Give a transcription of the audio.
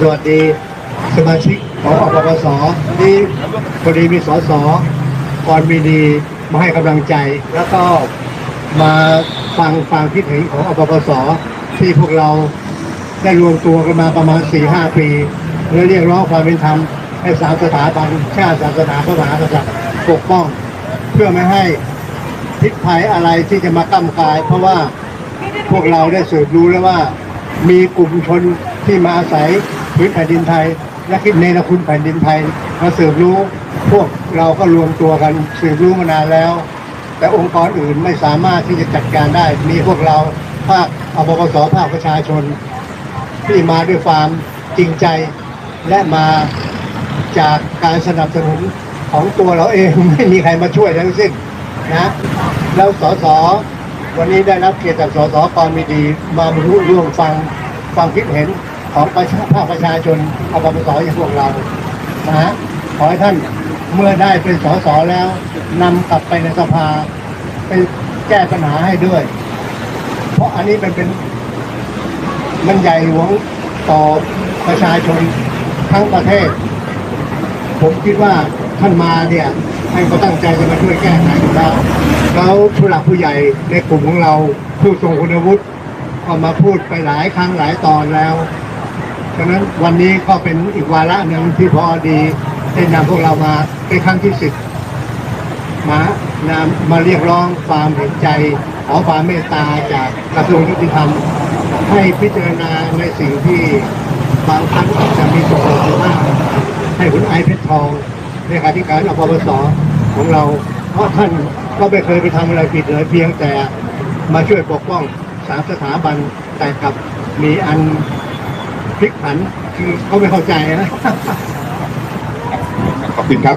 สวัสดีสมาชิกของอปปสที่พอดีมีสสกรมีดีมาให้กำลังใจ แล้วก็มาฟังฟังคิดเห็นของอปปสที่พวกเราได้รวมตัวกันมาประมาณ 4-5 ปีและเรียกร้องความเป็นธรรมให้สามสถาบันชาติศาสนาพระมหากษัตริย์ปกป้อง เพื่อไม่ให้พิษภัยอะไรที่จะมาก้ำกาย เพราะว่าพวกเราได้สืบรู้แล้วว่ามีกลุ่มชนที่มาอาศัย พื้นแผ่นดินไทย และคิดเนรคุณแผ่นดินไทยมาสืบรู้พวกเราก็รวมตัวกันสืบรู้มานานแล้ว แต่องค์กรอื่นไม่สามารถที่จะจัดการได้ มีพวกเราภาคอปปสภาคประชาชน ที่มาด้วยความจริงใจและมาจากการสนับสนุนของตัวเราเองไม่มีใครมาช่วยทั้งสิ้นนะแล้วสสวันนี้ได้รับเกียรติจากสสกรมีดี มารู้ร่วมฟังความคิดเห็น ของประชาภาคประชาชนอปปสอย่างพวกเรานะฮะขอให้ท่านเมื่อได้เป็นสสแล้วนำกลับไปในสภาไปแก้ปัญหาให้ด้วย เพราะอันนี้มันเป็นมันใหญ่หลวงต่อประชาชนทั้งประเทศ ผมคิดว่าท่านมาเนี่ยท่านก็ตั้งใจจะมาช่วยแก้ไขอยู่แล้วแล้วผู้หลักผู้ใหญ่ในกลุ่มของเราผู้ทรงคุณวุฒิก็มาพูดไปหลายครั้งหลายตอนแล้ว ฉะนั้นวันนี้ก็เป็นอีกวาระหนึ่งที่พอดีได้นำพวกเรามาเป็นครั้งที่สิบมานำมาเรียกร้องความเห็นใจ ขอความเมตตาจากกระทรวงยุติธรรม ให้พิจารณาในสิ่งที่บางครั้งอาจจะมีส่วนมากให้คุณไอเพชรทองเลขาธิการอปปสของเรา เพราะท่านก็ไม่เคยไปทำอะไรผิดเลยเพียงแต่มาช่วยปกป้องสามสถาบันแต่กับมีอัน พลิกผันคือเขาไม่เข้าใจนะ ขอบคุณครับ